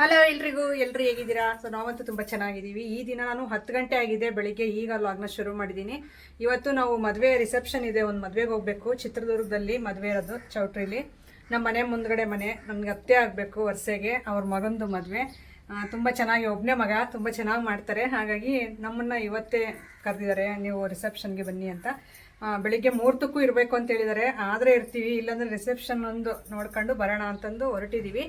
Hello ಎಲ್ರಿಗೂ, ಎಲ್ರು ಹೇಗಿದ್ದೀರಾ? ಸೊ ನಾವಂತೂ ತುಂಬ ಚೆನ್ನಾಗಿದ್ದೀವಿ. ಈ ದಿನ ನಾನು ಹತ್ತು ಗಂಟೆ ಆಗಿದೆ, ಬೆಳಿಗ್ಗೆ ಈಗ ಲಾಗ್ನ ಶುರು ಮಾಡಿದ್ದೀನಿ. ಇವತ್ತು ನಾವು ಮದುವೆ ರಿಸೆಪ್ಷನ್ ಇದೆ, ಒಂದು ಮದುವೆಗೆ ಹೋಗಬೇಕು. ಚಿತ್ರದುರ್ಗದಲ್ಲಿ ಮದುವೆ ಇರೋದು, ಚೌಟ್ರಿಲಿ. ನಮ್ಮ ಮನೆ ಮುಂದ್ಗಡೆ ಮನೆ, ನಮ್ಗೆ ಅತ್ತೆ ಆಗಬೇಕು ವರ್ಷೆಗೆ, ಅವ್ರ ಮಗಂದು ಮದುವೆ. ತುಂಬ ಚೆನ್ನಾಗಿ ಒಬ್ಬನೇ ಮಗ, ತುಂಬ ಚೆನ್ನಾಗಿ ಮಾಡ್ತಾರೆ. ಹಾಗಾಗಿ ನಮ್ಮನ್ನು ಇವತ್ತೇ ಕರೆದಿದ್ದಾರೆ, ನೀವು ರಿಸೆಪ್ಷನ್ಗೆ ಬನ್ನಿ ಅಂತ. ಬೆಳಿಗ್ಗೆ ಮೂರ್ತಕ್ಕೂ ಇರಬೇಕು ಅಂತ ಹೇಳಿದ್ದಾರೆ. ಆದರೆ ಇರ್ತೀವಿ, ಇಲ್ಲಾಂದರೆ ರಿಸೆಪ್ಷನ್ ಒಂದು ನೋಡ್ಕೊಂಡು ಬರೋಣ ಅಂತಂದು ಹೊರಟಿದ್ದೀವಿ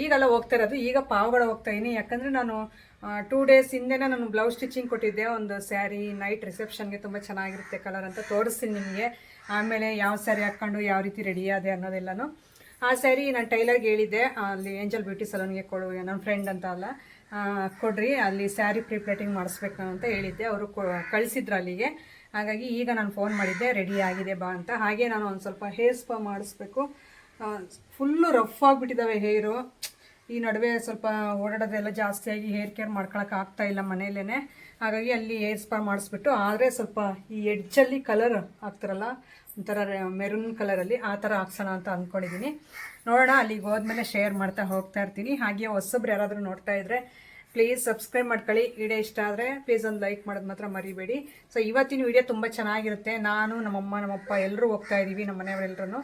ಈಗೆಲ್ಲ ಹೋಗ್ತಾ ಇರೋದು. ಈಗ ಪಾವುಗಳ ಹೋಗ್ತಾ ಇದೀನಿ ಯಾಕಂದರೆ ನಾನು ಟೂ ಡೇಸ್ ಹಿಂದೆನೇ ನಾನು ಬ್ಲೌಸ್ ಸ್ಟಿಚಿಂಗ್ ಕೊಟ್ಟಿದ್ದೆ. ಒಂದು ಸ್ಯಾರಿ ನೈಟ್ ರಿಸೆಪ್ಷನ್ಗೆ ತುಂಬ ಚೆನ್ನಾಗಿರುತ್ತೆ ಕಲರ್ ಅಂತ ತೋರಿಸ್ತೀನಿ ನಿಮಗೆ. ಆಮೇಲೆ ಯಾವ ಸ್ಯಾರಿ ಹಾಕ್ಕೊಂಡು ಯಾವ ರೀತಿ ರೆಡಿ ಆದೆ ಅನ್ನೋದೆಲ್ಲನೂ. ಆ ಸ್ಯಾರಿ ನಾನು ಟೈಲರ್ಗೆ ಹೇಳಿದ್ದೆ. ಅಲ್ಲಿ ಏಂಜಲ್ ಬ್ಯೂಟಿ ಸಲೂನ್ಗೆ ಕೊಡು ನನ್ನ ಫ್ರೆಂಡ್ ಅಂತ ಅಲ್ಲ. ಕೊಡ್ರಿ, ಅಲ್ಲಿ ಸ್ಯಾರಿ ಪ್ರಿಪ್ಲೇಟಿಂಗ್ ಮಾಡಿಸ್ಬೇಕು ಅಂತ ಹೇಳಿದ್ದೆ. ಅವರು ಕಳಿಸಿದ್ರು ಅಲ್ಲಿಗೆ. ಹಾಗಾಗಿ ಈಗ ನಾನು ಫೋನ್ ಮಾಡಿದ್ದೆ ರೆಡಿ ಆಗಿದೆ ಬಾ ಅಂತ. ಹಾಗೆ ನಾನು ಒಂದು ಸ್ವಲ್ಪ ಹೇರ್ ಸ್ಪಾ ಮಾಡಿಸ್ಬೇಕು. ಫುಲ್ಲು ರಫ್ ಆಗಿಬಿಟ್ಟಿದ್ದಾವೆ ಹೇರು ಈ ನಡುವೆ ಸ್ವಲ್ಪ ಓಡಾಡೋದೆಲ್ಲ ಜಾಸ್ತಿಯಾಗಿ ಹೇರ್ ಕೇರ್ ಮಾಡ್ಕೊಳಕ್ಕೆ ಆಗ್ತಾ ಇಲ್ಲ ಮನೆಯಲ್ಲೇ ಹಾಗಾಗಿ ಅಲ್ಲಿ ಹೇರ್ ಸ್ಪಾ ಮಾಡಿಸ್ಬಿಟ್ಟು, ಆದರೆ ಸ್ವಲ್ಪ ಈ ಎಡ್ಜಲ್ಲಿ ಕಲರ್ ಹಾಕ್ತಾರಲ್ಲ, ಒಂಥರ ಮೆರೂನ್ ಕಲರಲ್ಲಿ ಆ ಥರ ಹಾಕ್ಸೋಣ ಅಂತ ಅಂದ್ಕೊಂಡಿದ್ದೀನಿ ನೋಡೋಣ, ಅಲ್ಲಿಗೆ ಹೋದ್ಮೇಲೆ ಶೇರ್ ಮಾಡ್ತಾ ಹೋಗ್ತಾ ಇರ್ತೀನಿ. ಹಾಗೆ ಹೊಸೊಬ್ರು ಯಾರಾದರೂ ನೋಡ್ತಾ ಇದ್ರೆ ಪ್ಲೀಸ್ ಸಬ್ಸ್ಕ್ರೈಬ್ ಮಾಡ್ಕೊಳ್ಳಿ. ವಿಡಿಯೋ ಇಷ್ಟ ಆದರೆ ಪ್ಲೀಸ್ ಒಂದು ಲೈಕ್ ಮಾಡೋದು ಮಾತ್ರ ಮರಿಬೇಡಿ. ಸೊ ಇವತ್ತಿನ ವಿಡಿಯೋ ತುಂಬ ಚೆನ್ನಾಗಿರುತ್ತೆ. ನಾನು, ನಮ್ಮಮ್ಮ, ನಮ್ಮಪ್ಪ ಎಲ್ಲರೂ ಹೋಗ್ತಾ ಇದ್ದೀವಿ ನಮ್ಮ ಮನೆಯವರೆಲ್ಲರೂ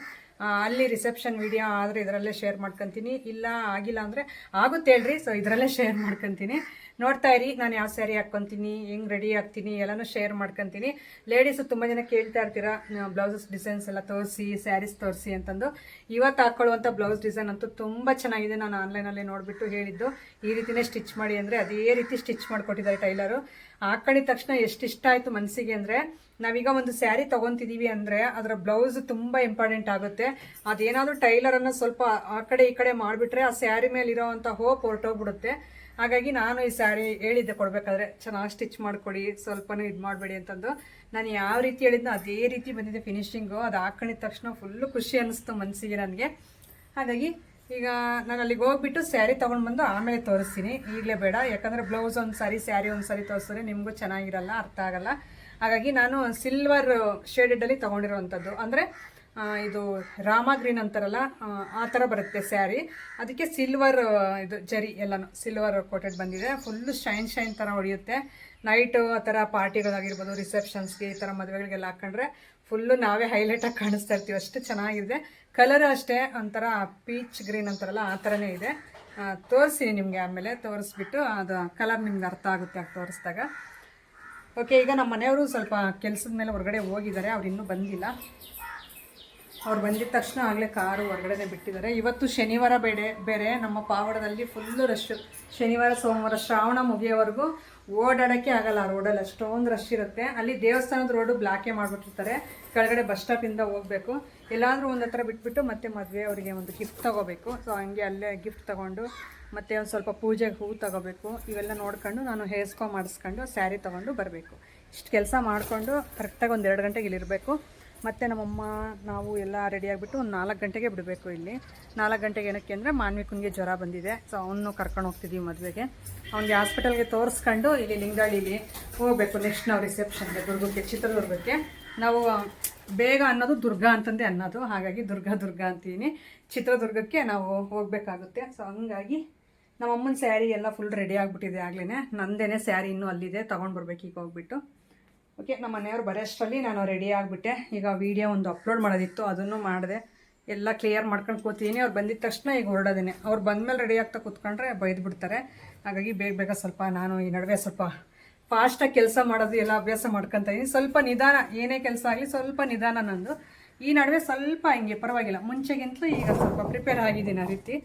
ಅಲ್ಲಿ ರಿಸೆಪ್ಷನ್ ವಿಡಿಯೋ ಆದರೆ ಇದರಲ್ಲೇ ಶೇರ್ ಮಾಡ್ಕೊತೀನಿ. ಇಲ್ಲ, ಆಗಿಲ್ಲ ಅಂದರೆ ಆಗುತ್ತೆ ಹೇಳ್ರಿ ಸೊ ಇದರಲ್ಲೇ ಶೇರ್ ಮಾಡ್ಕೊತೀನಿ. ನೋಡ್ತಾ ಇರಿ, ನಾನು ಯಾವ ಸ್ಯಾರಿ ಹಾಕ್ಕೊತೀನಿ ಹೆಂಗೆ ರೆಡಿ ಆಗ್ತೀನಿ, ಎಲ್ಲನೂ ಶೇರ್ ಮಾಡ್ಕೊತೀನಿ. ಲೇಡೀಸು ತುಂಬ ಜನ ಕೇಳ್ತಾ ಇರ್ತೀರಾ ಬ್ಲೌಸಸ್ ಡಿಸೈನ್ಸ್ ಎಲ್ಲ ತೋರಿಸಿ ಸ್ಯಾರೀಸ್ ತೋರಿಸಿ ಅಂತಂದು. ಇವತ್ತು ಹಾಕ್ಕೊಳ್ಳುವಂಥ ಬ್ಲೌಸ್ ಡಿಸೈನ್ ಅಂತೂ ತುಂಬ ಚೆನ್ನಾಗಿದೆ, ನಾನು ಆನ್ಲೈನಲ್ಲೇ ನೋಡಿಬಿಟ್ಟು ಹೇಳಿದ್ದು. ಈ ರೀತಿನೇ ಸ್ಟಿಚ್ ಮಾಡಿ ಅಂದರೆ ಅದೇ ರೀತಿ ಸ್ಟಿಚ್ ಮಾಡಿಕೊಟ್ಟಿದ್ದಾರೆ ಟೈಲರು. ಹಾಕೊಂಡಿದ ತಕ್ಷಣ ಎಷ್ಟು ಇಷ್ಟ ಆಯಿತು ಮನಸ್ಸಿಗೆ ಅಂದರೆ, ನಾವೀಗ ಒಂದು ಸ್ಯಾರಿ ತೊಗೊತಿದ್ದೀವಿ ಅಂದರೆ ಅದರ ಬ್ಲೌಸ್ ತುಂಬ ಇಂಪಾರ್ಟೆಂಟ್ ಆಗುತ್ತೆ. ಅದೇನಾದರೂ ಟೈಲರನ್ನು ಸ್ವಲ್ಪ ಆ ಕಡೆ ಈ ಕಡೆ ಮಾಡಿಬಿಟ್ರೆ ಆ ಸ್ಯಾರಿ ಮೇಲೆ ಇರೋವಂಥ ಹೋಪ್ ಹೊರಟೋಗ್ಬಿಡುತ್ತೆ. ಹಾಗಾಗಿ ನಾನು ಈ ಸ್ಯಾರಿ ಹೇಳಿದ್ದೆ ಕೊಡಬೇಕಾದ್ರೆ ಚೆನ್ನಾಗಿ ಸ್ಟಿಚ್ ಮಾಡಿಕೊಡಿ, ಸ್ವಲ್ಪನೂ ಇದು ಮಾಡಬೇಡಿ ಅಂತಂದು. ನಾನು ಯಾವ ರೀತಿ ಹೇಳಿದ್ನೋ ಅದೇ ರೀತಿ ಬಂದಿದೆ ಫಿನಿಶಿಂಗು ಅದು ಹಾಕೊಂಡಿದ ತಕ್ಷಣ ಫುಲ್ಲು ಖುಷಿ ಅನ್ನಿಸ್ತು ಮನಸ್ಸಿಗೆ ನನಗೆ. ಹಾಗಾಗಿ ಈಗ ನಾನು ಅಲ್ಲಿಗೆ ಹೋಗ್ಬಿಟ್ಟು ಸ್ಯಾರಿ ತೊಗೊಂಡು ಬಂದು ಆಮೇಲೆ ತೋರಿಸ್ತೀನಿ. ಈಗಲೇ ಬೇಡ, ಯಾಕಂದರೆ ಬ್ಲೌಸ್ ಒಂದು ಸಾರಿ, ಸ್ಯಾರಿ ಒಂದು ಸಾರಿ ತೋರಿಸಿದ್ರೆ ನಿಮಗೂ ಚೆನ್ನಾಗಿರಲ್ಲ, ಅರ್ಥ ಆಗಲ್ಲ. ಹಾಗಾಗಿ ನಾನು ಸಿಲ್ವರ್ ಶೇಡೆಡಲ್ಲಿ ತೊಗೊಂಡಿರೋವಂಥದ್ದು ಅಂದರೆ ಇದು ರಾಮ ಗ್ರೀನ್ ಅಂತಾರಲ್ಲ ಆ, ಥರ ಬರುತ್ತೆ ಸ್ಯಾರಿ. ಅದಕ್ಕೆ ಸಿಲ್ವರ್ ಇದು ಜರಿ ಎಲ್ಲನೂ ಸಿಲ್ವರ್ ಕೋಟೆಡ್ ಬಂದಿದೆ. ಫುಲ್ಲು ಶೈನ್ ಶೈನ್ ಥರ ಹೊಡೆಯುತ್ತೆ. ನೈಟು ಆ ಥರ ಪಾರ್ಟಿಗಳಾಗಿರ್ಬೋದು ರಿಸೆಪ್ಷನ್ಸ್ಗೆ ಈ ಥರ ಮದುವೆಗಳಿಗೆಲ್ಲ ಹಾಕೊಂಡ್ರೆ ಫುಲ್ಲು ನಾವೇ ಹೈಲೈಟಾಗಿ ಕಾಣಿಸ್ತಾ ಇರ್ತೀವಿ. ಅಷ್ಟು ಚೆನ್ನಾಗಿದೆ. ಕಲರ್ ಅಷ್ಟೇ ಒಂಥರ ಪೀಚ್ ಗ್ರೀನ್ ಅಂತಾರಲ್ಲ ಆ ಥರನೇ ಇದೆ. ತೋರಿಸಿ ನಿಮಗೆ ಆಮೇಲೆ ತೋರಿಸ್ಬಿಟ್ಟು ಅದು ಕಲರ್ ನಿಮ್ಗೆ ಅರ್ಥ ಆಗುತ್ತೆ ಆಗ ತೋರಿಸಿದಾಗ. ಓಕೆ ಈಗ ನಮ್ಮ ಮನೆಯವರು ಸ್ವಲ್ಪ ಕೆಲಸದ ಮೇಲೆ ಹೊರಗಡೆ ಹೋಗಿದ್ದಾರೆ ಅವ್ರು ಇನ್ನೂ ಬಂದಿಲ್ಲ. ಅವ್ರು ಬಂದಿದ ತಕ್ಷಣ ಆಗಲೇ ಕಾರು ಹೊರಗಡೆನೆ ಬಿಟ್ಟಿದ್ದಾರೆ. ಇವತ್ತು ಶನಿವಾರ ಬೇಡೆ, ಬೇರೆ ನಮ್ಮ ಪಾವಡದಲ್ಲಿ ಫುಲ್ಲು ರಶ್ಶು ಶನಿವಾರ, ಸೋಮವಾರ, ಶ್ರಾವಣ ಮುಗಿಯೋವರೆಗೂ ಓಡಾಡೋಕ್ಕೆ ಆಗಲ್ಲ ರೋಡಲ್ಲಿ ಅಷ್ಟೊಂದು ರಶ್ ಇರುತ್ತೆ. ಅಲ್ಲಿ ದೇವಸ್ಥಾನದ ರೋಡು ಬ್ಲಾಕೇ ಮಾಡಿಬಿಟ್ಟಿರ್ತಾರೆ. ಕೆಳಗಡೆ ಬಸ್ ಸ್ಟಾಪಿಂದ ಹೋಗಬೇಕು. ಎಲ್ಲಾದರೂ ಒಂದು ಹತ್ರ ಬಿಟ್ಬಿಟ್ಟು ಮತ್ತೆ ಮದುವೆ ಅವರಿಗೆ ಒಂದು ಗಿಫ್ಟ್ ತೊಗೋಬೇಕು. ಸೊ ಹಂಗೆ ಅಲ್ಲೇ ಗಿಫ್ಟ್ ತೊಗೊಂಡು ಮತ್ತು ಒಂದು ಸ್ವಲ್ಪ ಪೂಜೆಗೆ ಹೂವು ತೊಗೋಬೇಕು. ಇವೆಲ್ಲ ನೋಡ್ಕೊಂಡು ನಾನು ಹೇರ್ ಸ್ಪಾ ಮಾಡಿಸ್ಕೊಂಡು ಸ್ಯಾರಿ ತೊಗೊಂಡು ಬರಬೇಕು. ಇಷ್ಟು ಕೆಲಸ ಮಾಡಿಕೊಂಡು ಕರೆಕ್ಟಾಗಿ ಒಂದು ಎರಡು ಗಂಟೆಗೆ ಇಲ್ಲಿರಬೇಕು. ಮತ್ತು ನಮ್ಮಮ್ಮ, ನಾವು ಎಲ್ಲ ರೆಡಿ ಆಗಿಬಿಟ್ಟು ಒಂದು ನಾಲ್ಕು ಗಂಟೆಗೆ ಬಿಡಬೇಕು ಇಲ್ಲಿ. ನಾಲ್ಕು ಗಂಟೆಗೆ ಏನಕ್ಕೆ ಅಂದರೆ ಮಾನ್ವಿಕನಿಗೆ ಜ್ವರ ಬಂದಿದೆ. ಸೊ ಅವನು ಕರ್ಕೊಂಡು ಹೋಗ್ತಿದ್ದೀವಿ ಮದುವೆಗೆ. ಅವ್ನಿಗೆ ಹಾಸ್ಪಿಟಲ್ಗೆ ತೋರಿಸ್ಕೊಂಡು ಇಲ್ಲಿ ಲಿಂಗಾಳಿಲಿ ಹೋಗಬೇಕು ನೆಕ್ಸ್ಟ್ ನಾವು ರಿಸೆಪ್ಷನ್ಗೆ ದುರ್ಗಕ್ಕೆ, ಚಿತ್ರದುರ್ಗಕ್ಕೆ. ನಾವು, ಬೇಗ ಅನ್ನೋದು ದುರ್ಗಾ ಅಂತಂದೇ ಅನ್ನೋದು. ಹಾಗಾಗಿ ದುರ್ಗಾ ದುರ್ಗಾ ಅಂತೀನಿ. ಚಿತ್ರದುರ್ಗಕ್ಕೆ ನಾವು ಹೋಗಬೇಕಾಗುತ್ತೆ. ಸೊ ಹಂಗಾಗಿ ನಮ್ಮಮ್ಮನ ಸ್ಯಾರಿ ಎಲ್ಲ ಫುಲ್ ರೆಡಿ ಆಗಿಬಿಟ್ಟಿದೆ ಆಗ್ಲೇ ನಂದೇನೆ ಸ್ಯಾರಿ ಇನ್ನೂ ಅಲ್ಲಿದೆ. ತೊಗೊಂಡು ಬರ್ಬೇಕು ಈಗ ಹೋಗ್ಬಿಟ್ಟು. ಓಕೆ ನಮ್ಮ ಮನೆಯವ್ರು ಬರೋಷ್ಟರಲ್ಲಿ ನಾನು ರೆಡಿ ಆಗಿಬಿಟ್ಟೆ. ಈಗ ವೀಡಿಯೋ ಒಂದು ಅಪ್ಲೋಡ್ ಮಾಡೋದಿತ್ತು, ಅದನ್ನು ಮಾಡಿದೆ. ಎಲ್ಲ ಕ್ಲಿಯರ್ ಮಾಡ್ಕೊಂಡು ಕೂತೀನಿ ಅವ್ರು ಬಂದಿದ ತಕ್ಷಣ ಈಗ ಹೊರಡೋದೇನೆ. ಅವ್ರು ಬಂದಮೇಲೆ ರೆಡಿ ಆಗ್ತಾ ಕೂತ್ಕೊಂಡ್ರೆ ಬೈದು ಬಿಡ್ತಾರೆ ಹಾಗಾಗಿ ಬೇಗ ಬೇಗ ಸ್ವಲ್ಪ ನಾನು ಈ ನಡುವೆ ಸ್ವಲ್ಪ ಫಾಸ್ಟಾಗಿ ಕೆಲಸ ಮಾಡೋದು, ಎಲ್ಲ ಅಭ್ಯಾಸ ಮಾಡ್ಕೊತ ಇದ್ದೀನಿ ಸ್ವಲ್ಪ ನಿಧಾನ, ಏನೇ ಕೆಲಸ ಆಗಲಿ ಸ್ವಲ್ಪ ನಿಧಾನ ನಂದು. ಈ ನಡುವೆ ಸ್ವಲ್ಪ ಹಿಂಗೆ, ಪರವಾಗಿಲ್ಲ. ಮುಂಚೆಗಿಂತಲೂ ಈಗ ಸ್ವಲ್ಪ ಪ್ರಿಪೇರ್ ಆಗಿದ್ದೀನಿ ಆ ರೀತಿ.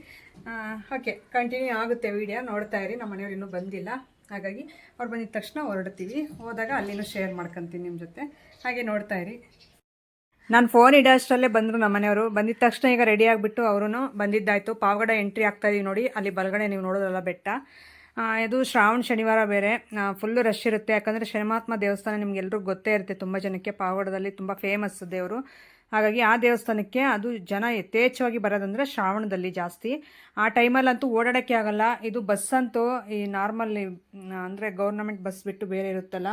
ಓಕೆ ಕಂಟಿನ್ಯೂ ಆಗುತ್ತೆ ವೀಡಿಯೋ ನೋಡ್ತಾ ಇರಿ. ನಮ್ಮ ಮನೆಯವ್ರು ಇನ್ನೂ ಬಂದಿಲ್ಲ. ಹಾಗಾಗಿ ಅವ್ರು ಬಂದಿದ ತಕ್ಷಣ ಹೊರಡ್ತೀವಿ. ಹೋದಾಗ ಅಲ್ಲಿನೂ ಶೇರ್ ಮಾಡ್ಕೊತೀನಿ ನಿಮ್ಮ ಜೊತೆ. ಹಾಗೆ ನೋಡ್ತಾ ಇರಿ. ನಾನು ಫೋನ್ ಇಡೋ ಅಷ್ಟರಲ್ಲೇ ಬಂದರು ನಮ್ಮ ಮನೆಯವರು. ಬಂದಿದ ತಕ್ಷಣ ಈಗ ರೆಡಿ ಆಗಿಬಿಟ್ಟು ಅವರು ಬಂದಿದ್ದಾಯಿತು. ಪಾವಗಡ ಎಂಟ್ರಿ ಆಗ್ತಾ ಇದೀವಿ ನೋಡಿ. ಅಲ್ಲಿ ಬಲಗಡೆ ನೀವು ನೋಡೋದಲ್ಲ ಬೆಟ್ಟ. ಇದು ಶ್ರಾವಣ ಶನಿವಾರ ಬೇರೆ. ಫುಲ್ಲು ರಶ್ ಇರುತ್ತೆ. ಯಾಕಂದರೆ ಶನಿಮಾತ್ಮ ದೇವಸ್ಥಾನ ನಿಮ್ಗೆಲ್ರಿಗೂ ಗೊತ್ತೇ ಇರುತ್ತೆ. ತುಂಬ ಜನಕ್ಕೆ ಪಾವಗಡದಲ್ಲಿ ತುಂಬ ಫೇಮಸ್ ದೇವರು. ಹಾಗಾಗಿ ಆ ದೇವಸ್ಥಾನಕ್ಕೆ ಅದು ಜನ ಯಥೇಚ್ಛವಾಗಿ ಬರೋದಂದರೆ ಶ್ರಾವಣದಲ್ಲಿ ಜಾಸ್ತಿ. ಆ ಟೈಮಲ್ಲಂತೂ ಓಡಾಡೋಕ್ಕೆ ಆಗಲ್ಲ. ಇದು ಬಸ್ ಅಂತೂ ಈ ನಾರ್ಮಲ್ ಅಂದರೆ ಗೌರ್ನಮೆಂಟ್ ಬಸ್ ಬಿಟ್ಟು ಬೇರೆ ಇರುತ್ತಲ್ಲ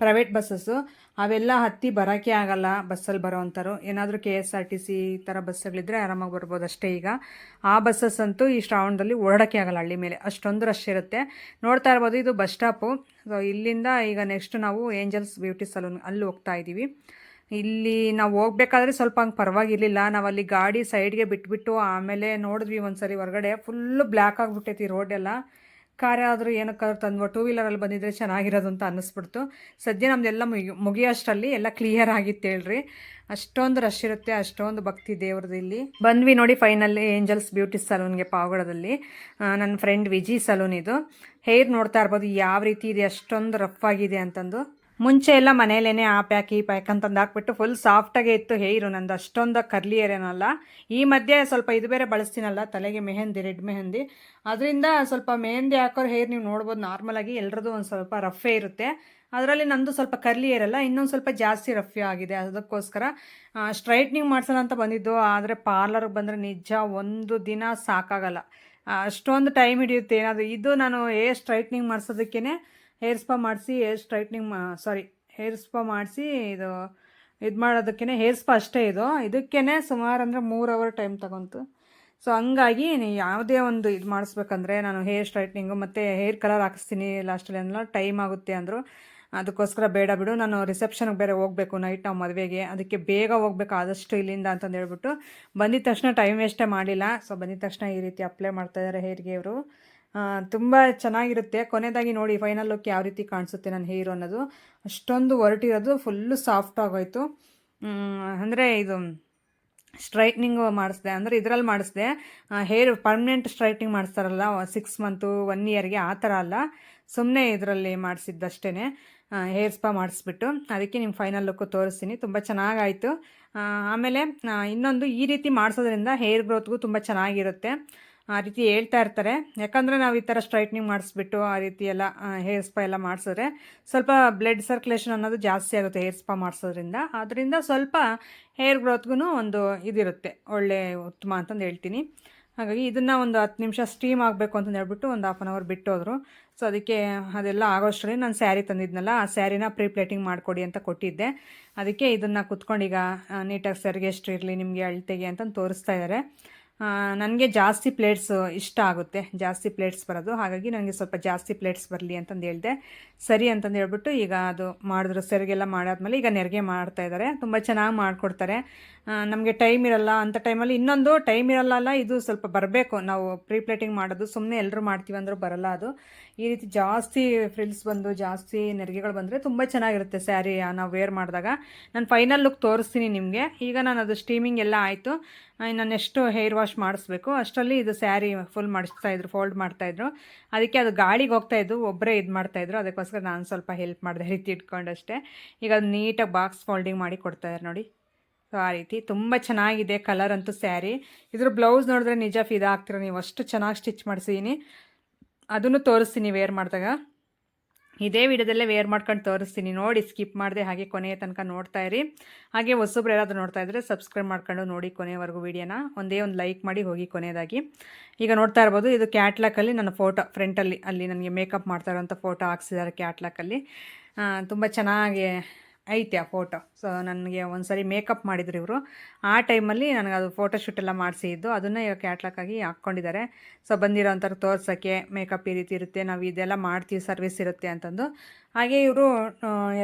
ಪ್ರೈವೇಟ್ ಬಸ್ಸಸ್ಸು ಅವೆಲ್ಲ ಹತ್ತಿ ಬರೋಕ್ಕೆ ಆಗಲ್ಲ ಬಸ್ಸಲ್ಲಿ ಬರೋವಂಥವ್ರು. ಏನಾದರೂ K S R T C ಈ ಥರ ಬಸ್ಸುಗಳಿದ್ರೆ ಆರಾಮಾಗಿ ಬರ್ಬೋದು ಅಷ್ಟೇ ಈಗ. ಆ ಬಸ್ಸಸ್ ಅಂತೂ ಈ ಶ್ರಾವಣದಲ್ಲಿ ಓಡಾಡೋಕ್ಕೆ ಆಗಲ್ಲ ಹಳ್ಳಿ ಮೇಲೆ. ಅಷ್ಟೊಂದು ರಶ್ ಇರುತ್ತೆ. ನೋಡ್ತಾ ಇರ್ಬೋದು ಇದು ಬಸ್ ಸ್ಟಾಪು ಸೊ ಇಲ್ಲಿಂದ ಈಗ ನೆಕ್ಸ್ಟ್ ನಾವು ಏಂಜಲ್ಸ್ ಬ್ಯೂಟಿ ಸಲೂನ್ ಅಲ್ಲಿ ಹೋಗ್ತಾ ಇದ್ದೀವಿ ಇಲ್ಲಿ ನಾವು ಹೋಗ್ಬೇಕಾದ್ರೆ ಸ್ವಲ್ಪ ಹಂಗೆ ಪರವಾಗಿರ್ಲಿಲ್ಲ. ನಾವು ಅಲ್ಲಿ ಗಾಡಿ ಸೈಡ್ಗೆ ಬಿಟ್ಬಿಟ್ಟು ಆಮೇಲೆ ನೋಡಿದ್ವಿ ಒಂದ್ಸರಿ ಹೊರಗಡೆ. ಫುಲ್ಲು ಬ್ಲ್ಯಾಕ್ ಆಗಿಬಿಟ್ಟೈತಿ ರೋಡೆಲ್ಲ ಕಾರ್ ಆದರೂ ಏನಕ್ಕಾದ್ರೂ ತಂದು ಟೂ ವೀಲರಲ್ಲಿ ಬಂದಿದ್ರೆ ಚೆನ್ನಾಗಿರೋದು ಅಂತ ಅನ್ನಿಸ್ಬಿಡ್ತು. ಸದ್ಯ ನಮ್ದೆಲ್ಲ ಮುಗಿ ಮುಗಿಯೋಷ್ಟರಲ್ಲಿ ಎಲ್ಲ ಕ್ಲಿಯರ್ ಆಗಿತ್ತು ಹೇಳ್ರಿ. ಅಷ್ಟೊಂದು ರಶ್ ಇರುತ್ತೆ, ಅಷ್ಟೊಂದು ಭಕ್ತಿ ದೇವ್ರದ್ದು ಇಲ್ಲಿ. ಬಂದ್ವಿ ನೋಡಿ ಫೈನಲ್ ಏಂಜಲ್ಸ್ ಬ್ಯೂಟಿ ಸಲೂನ್ಗೆ ಪಾವಗಡದಲ್ಲಿ. ನನ್ನ ಫ್ರೆಂಡ್ ವಿಜಿ ಸಲೂನ್ ಇದು. ಹೇರ್ ನೋಡ್ತಾ ಇರ್ಬೋದು, ಯಾವ ರೀತಿ ಇದೆ, ಅಷ್ಟೊಂದು ರಫ್ ಆಗಿದೆ ಅಂತಂದು. ಮುಂಚೆ ಎಲ್ಲ ಮನೇಲೇ ಆ ಪ್ಯಾಕ್ ಈ ಪ್ಯಾಕ್ ಅಂತಂದು ಹಾಕ್ಬಿಟ್ಟು ಫುಲ್ ಸಾಫ್ಟಾಗೇ ಇತ್ತು. ಹೇರು ನಂದು ಅಷ್ಟೊಂದು ಕರ್ಲಿ ಏರೇನಲ್ಲ ಈ ಮಧ್ಯೆ ಸ್ವಲ್ಪ ಇದು ಬೇರೆ ಬಳಸ್ತೀನಲ್ಲ, ತಲೆಗೆ ಮೆಹಂದಿ ರೆಡ್ ಮೆಹಂದಿ. ಅದರಿಂದ ಸ್ವಲ್ಪ ಮೆಹಂದಿ ಹಾಕೋರು ಹೇರ್ ನೀವು ನೋಡ್ಬೋದು ನಾರ್ಮಲಾಗಿ ಎಲ್ಲರದ್ದು ಒಂದು ಸ್ವಲ್ಪ ರಫೇ ಇರುತ್ತೆ. ಅದರಲ್ಲಿ ನಂದು ಸ್ವಲ್ಪ ಕರ್ಲಿ ಇರಲ್ಲ ಇನ್ನೊಂದು ಸ್ವಲ್ಪ ಜಾಸ್ತಿ ರಫ್ ಆಗಿದೆ. ಅದಕ್ಕೋಸ್ಕರ ಸ್ಟ್ರೈಟ್ನಿಂಗ್ ಮಾಡ್ಸೋಣ ಅಂತ ಬಂದಿದ್ದು, ಆದರೆ ಪಾರ್ಲರ್ಗೆ ಬಂದರೆ ನಿಜ ಒಂದು ದಿನ ಸಾಕಾಗಲ್ಲ. ಅಷ್ಟೊಂದು ಟೈಮ್ ಹಿಡಿಯುತ್ತೆ. ಏನಾದರೂ ಇದು ನಾನು ಏ ಸ್ಟ್ರೈಟ್ನಿಂಗ್ ಮಾಡಿಸೋದಕ್ಕೇ ಹೇರ್ ಸ್ಪಾ ಮಾಡಿಸಿ, ಹೇರ್ ಸ್ಟ್ರೈಟ್ನಿಂಗ್ ಮಾ, ಸಾರಿ, ಹೇರ್ ಸ್ಪಾ ಮಾಡಿಸಿ ಇದು ಇದು ಮಾಡೋದಕ್ಕೇ ಹೇರ್ ಸ್ಪಾ ಅಷ್ಟೇ ಇದು. ಇದಕ್ಕೇ ಸುಮಾರು ಅಂದರೆ ಮೂರು ಅವರ್ ಟೈಮ್ ತಗೊಂತು. ಸೊ ಹಂಗಾಗಿ ಯಾವುದೇ ಒಂದು ಇದು ಮಾಡಿಸ್ಬೇಕಂದ್ರೆ ನಾನು ಹೇರ್ ಸ್ಟ್ರೈಟ್ನಿಂಗು ಮತ್ತು ಹೇರ್ ಕಲರ್ ಹಾಕಿಸ್ತೀನಿ ಲಾಸ್ಟಲ್ಲಿ ಅಂದ್ರೆ ಟೈಮ್ ಆಗುತ್ತೆ ಅಂದರು. ಅದಕ್ಕೋಸ್ಕರ ಬೇಡ ಬಿಡು, ನಾನು ರಿಸೆಪ್ಷನ್ಗೆ ಬೇರೆ ಹೋಗಬೇಕು ನೈಟ್ ನಾವು ಮದುವೆಗೆ. ಅದಕ್ಕೆ ಬೇಗ ಹೋಗ್ಬೇಕು, ಆದಷ್ಟು ಇಲ್ಲಿಂದ ಅಂತಂದು ಹೇಳ್ಬಿಟ್ಟು ಬಂದಿದ ತಕ್ಷಣ ಟೈಮ್ ವೇಸ್ಟೇ ಮಾಡಿಲ್ಲ. ಸೊ ಬಂದಿದ ತಕ್ಷಣ ಈ ರೀತಿ ಅಪ್ಲೈ ಮಾಡ್ತಾಯಿದ್ದಾರೆ ಹೇರ್ಗೆ ಅವರು ತುಂಬ ಚೆನ್ನಾಗಿರುತ್ತೆ. ಕೊನೆಯದಾಗಿ ನೋಡಿ ಫೈನಲ್ ಲುಕ್ ಯಾವ ರೀತಿ ಕಾಣಿಸುತ್ತೆ ನನ್ನ ಹೇರು ಅನ್ನೋದು. ಅಷ್ಟೊಂದು ಹೊರಟಿರೋದು ಫುಲ್ಲು ಸಾಫ್ಟ್ ಆಗೋಯ್ತು. ಅಂದರೆ ಇದು ಸ್ಟ್ರೈಟ್ನಿಂಗು ಮಾಡಿಸ್ದೆ. ಅಂದರೆ ಇದರಲ್ಲಿ ಮಾಡಿಸ್ದೆ. ಹೇರ್ ಪರ್ಮನೆಂಟ್ ಸ್ಟ್ರೈಟ್ನಿಂಗ್ ಮಾಡಿಸ್ತಾರಲ್ಲ ಸಿಕ್ಸ್ ಮಂತು ಒನ್ ಇಯರ್ಗೆ ಆ ಥರ ಅಲ್ಲ. ಸುಮ್ಮನೆ ಇದರಲ್ಲಿ ಮಾಡಿಸಿದ್ದಷ್ಟೇ ಹೇರ್ ಸ್ಪಾ ಮಾಡಿಸ್ಬಿಟ್ಟು. ಅದಕ್ಕೆ ನಿಮ್ಮ ಫೈನಲ್ ಲುಕ್ಕು ತೋರಿಸ್ತೀನಿ. ತುಂಬ ಚೆನ್ನಾಗಾಯಿತು. ಆಮೇಲೆ ಇನ್ನೊಂದು ಈ ರೀತಿ ಮಾಡಿಸೋದ್ರಿಂದ ಹೇರ್ ಗ್ರೋತ್ಗೂ ತುಂಬ ಚೆನ್ನಾಗಿರುತ್ತೆ. ಆ ರೀತಿ ಹೇಳ್ತಾ ಇರ್ತಾರೆ. ಯಾಕಂದರೆ ನಾವು ಈ ಥರ ಸ್ಟ್ರೈಟ್ನಿಂಗ್ ಮಾಡಿಸ್ಬಿಟ್ಟು ಆ ರೀತಿ ಎಲ್ಲ ಹೇರ್ ಸ್ಪಾ ಎಲ್ಲ ಮಾಡಿಸಿದ್ರೆ ಸ್ವಲ್ಪ ಬ್ಲಡ್ ಸರ್ಕ್ಯುಲೇಷನ್ ಅನ್ನೋದು ಜಾಸ್ತಿ ಆಗುತ್ತೆ ಹೇರ್ ಸ್ಪಾ ಮಾಡಿಸೋದ್ರಿಂದ. ಅದರಿಂದ ಸ್ವಲ್ಪ ಹೇರ್ ಗ್ರೋತ್ಗೂ ಒಂದು ಇದಿರುತ್ತೆ. ಒಳ್ಳೆ ಉತ್ತಮ ಅಂತಂದು ಹೇಳ್ತೀನಿ. ಹಾಗಾಗಿ ಇದನ್ನು ಒಂದು ಹತ್ತು ನಿಮಿಷ ಸ್ಟೀಮ್ ಆಗಬೇಕು ಅಂತಂದು ಹೇಳ್ಬಿಟ್ಟು ಒಂದು ಹಾಫ್ ಆನ್ ಅವರ್ ಬಿಟ್ಟೋದ್ರು. ಸೊ ಅದಕ್ಕೆ ಅದೆಲ್ಲ ಆಗೋಷ್ಟರಲ್ಲಿ ನಾನು ಸ್ಯಾರಿ ತಂದಿದ್ನಲ್ಲ, ಆ ಸ್ಯಾರಿನ ಪ್ರೀ ಪ್ಲೇಟಿಂಗ್ ಮಾಡಿಕೊಡಿ ಅಂತ ಕೊಟ್ಟಿದ್ದೆ. ಅದಕ್ಕೆ ಇದನ್ನು ಕುತ್ಕೊಂಡೀಗ ನೀಟಾಗಿ ಸರಿಗೆ ಎಷ್ಟು ಇರಲಿ, ನಿಮಗೆ ಅಳ್ತೆಗೆ ಅಂತಂದು ತೋರಿಸ್ತಾ ಇದ್ದಾರೆ ನನಗೆ ಜಾಸ್ತಿ ಪ್ಲೇಟ್ಸ್ ಇಷ್ಟ ಆಗುತ್ತೆ. ಜಾಸ್ತಿ ಪ್ಲೇಟ್ಸ್ ಬರೋದು. ಹಾಗಾಗಿ ನನಗೆ ಸ್ವಲ್ಪ ಜಾಸ್ತಿ ಪ್ಲೇಟ್ಸ್ ಬರಲಿ ಅಂತಂದು ಹೇಳಿದೆ. ಸರಿ ಅಂತಂದು ಹೇಳ್ಬಿಟ್ಟು ಈಗ ಅದು ಮಾಡಿದ್ರು. ಸೆರಿಗೆಲ್ಲ ಮಾಡಾದ್ಮೇಲೆ ಈಗ ನೆರಿಗೆ ಮಾಡ್ತಾ ಇದ್ದಾರೆ ತುಂಬ ಚೆನ್ನಾಗಿ ಮಾಡಿಕೊಡ್ತಾರೆ. ನಮಗೆ ಟೈಮ್ ಇರಲ್ಲ. ಅಂಥ ಟೈಮಲ್ಲಿ ಇನ್ನೊಂದು ಟೈಮ್ ಇರಲ್ಲ ಇದು ಸ್ವಲ್ಪ ಬರಬೇಕು. ನಾವು ಪ್ರೀ ಪ್ಲೇಟಿಂಗ್ ಮಾಡೋದು. ಸುಮ್ಮನೆ ಎಲ್ಲರೂ ಮಾಡ್ತೀವಿ ಅಂದರೂ ಬರಲ್ಲ ಅದು. ಈ ರೀತಿ ಜಾಸ್ತಿ ಫ್ರಿಲ್ಸ್ ಬಂದು, ಜಾಸ್ತಿ ನೆರಿಗೆಗಳು ಬಂದರೆ ತುಂಬ ಚೆನ್ನಾಗಿರುತ್ತೆ ಸ್ಯಾರಿ ನಾವು ವೇರ್ ಮಾಡಿದಾಗ. ನಾನು ಫೈನಲ್ ಲುಕ್ ತೋರಿಸ್ತೀನಿ ನಿಮಗೆ. ಈಗ ನಾನು ಅದು ಸ್ಟೀಮಿಂಗ್ ಎಲ್ಲ ಆಯಿತು. ನಾನು ಎಷ್ಟು ಹೇರ್ ವಾಶ್ ಮಾಡಿಸ್ಬೇಕು, ಅಷ್ಟರಲ್ಲಿ ಇದು ಸ್ಯಾರಿ ಫುಲ್ ಮಾಡಿಸ್ತಾಯಿದ್ರು ಫೋಲ್ಡ್ ಮಾಡ್ತಾಯಿದ್ರು ಅದಕ್ಕೆ ಅದು ಗಾಳಿಗೆ ಹೋಗ್ತಾಯಿದ್ದು ಒಬ್ಬರೇ ಇದು ಮಾಡ್ತಾಯಿದ್ರು ಅದಕ್ಕೋಸ್ಕರ ನಾನು ಸ್ವಲ್ಪ ಹೆಲ್ಪ್ ಮಾಡಿದೆ, ರೀತಿ ಇಟ್ಕೊಂಡು ಅಷ್ಟೇ ಈಗ ಅದು ನೀಟಾಗಿ ಬಾಕ್ಸ್ ಫೋಲ್ಡಿಂಗ್ ಮಾಡಿ ಕೊಡ್ತಾಯಿದ್ರು ನೋಡಿ. ಸೊ ಆ ರೀತಿ ತುಂಬ ಚೆನ್ನಾಗಿದೆ ಕಲರ್ ಅಂತೂ ಸ್ಯಾರಿ ಇದ್ರ ಬ್ಲೌಸ್ ನೋಡಿದ್ರೆ ನಿಜ ಫಿದಾ ನೀವು ಅಷ್ಟು ಚೆನ್ನಾಗಿ ಸ್ಟಿಚ್ ಮಾಡಿಸಿದ್ದೀನಿ ಅದನ್ನು ತೋರಿಸ್ತೀನಿ ವೇರ್ ಮಾಡಿದಾಗ. ಇದೇ ವಿಡಿಯೋದಲ್ಲೇ ವೇರ್ ಮಾಡ್ಕೊಂಡು ತೋರಿಸ್ತೀನಿ. ನೋಡಿ ಸ್ಕಿಪ್ ಮಾಡಿದೆ ಹಾಗೆ ಕೊನೆಯ ತನಕ ನೋಡ್ತಾ ಇರಿ. ಹಾಗೆ ಹೊಸಬ್ರು ಯಾರಾದರೂ ನೋಡ್ತಾ ಇದ್ದರೆ ಸಬ್ಸ್ಕ್ರೈಬ್ ಮಾಡ್ಕೊಂಡು ನೋಡಿ ಕೊನೆಯವರೆಗೂ ವೀಡಿಯೋನ. ಒಂದೇ ಒಂದು ಲೈಕ್ ಮಾಡಿ ಹೋಗಿ ಕೊನೆಯದಾಗಿ. ಈಗ ನೋಡ್ತಾ ಇರ್ಬೋದು, ಇದು ಕ್ಯಾಟ್ಲಾಕಲ್ಲಿ ನನ್ನ ಫೋಟೋ ಫ್ರಂಟಲ್ಲಿ ಅಲ್ಲಿ ನನಗೆ ಮೇಕಪ್ ಮಾಡ್ತಾ ಇರೋಂಥ ಫೋಟೋ ಹಾಕ್ಸಿದ್ದಾರೆ ಕ್ಯಾಟ್ಲಾಕಲ್ಲಿ ತುಂಬ ಚೆನ್ನಾಗಿ ಐತೆ ಆ ಫೋಟೋ ಸೊ ನನಗೆ ಒಂದು ಸರಿ ಮೇಕಪ್ ಮಾಡಿದ್ರು ಇವರು. ಆ ಟೈಮಲ್ಲಿ ನನಗೆ ಅದು ಎಲ್ಲ ಮಾಡಿಸಿದ್ದು ಅದನ್ನು ಇವಾಗ ಕ್ಯಾಟ್ಲಾಕಾಗಿ ಹಾಕ್ಕೊಂಡಿದ್ದಾರೆ ಸೊ ಬಂದಿರೋ ತೋರ್ಸೋಕ್ಕೆ ಮೇಕಪ್ ಈ ರೀತಿ ಇರುತ್ತೆ, ನಾವು ಇದೆಲ್ಲ ಮಾಡ್ತೀವಿ ಸರ್ವಿಸ್ ಇರುತ್ತೆ ಅಂತಂದು. ಹಾಗೆ ಇವರು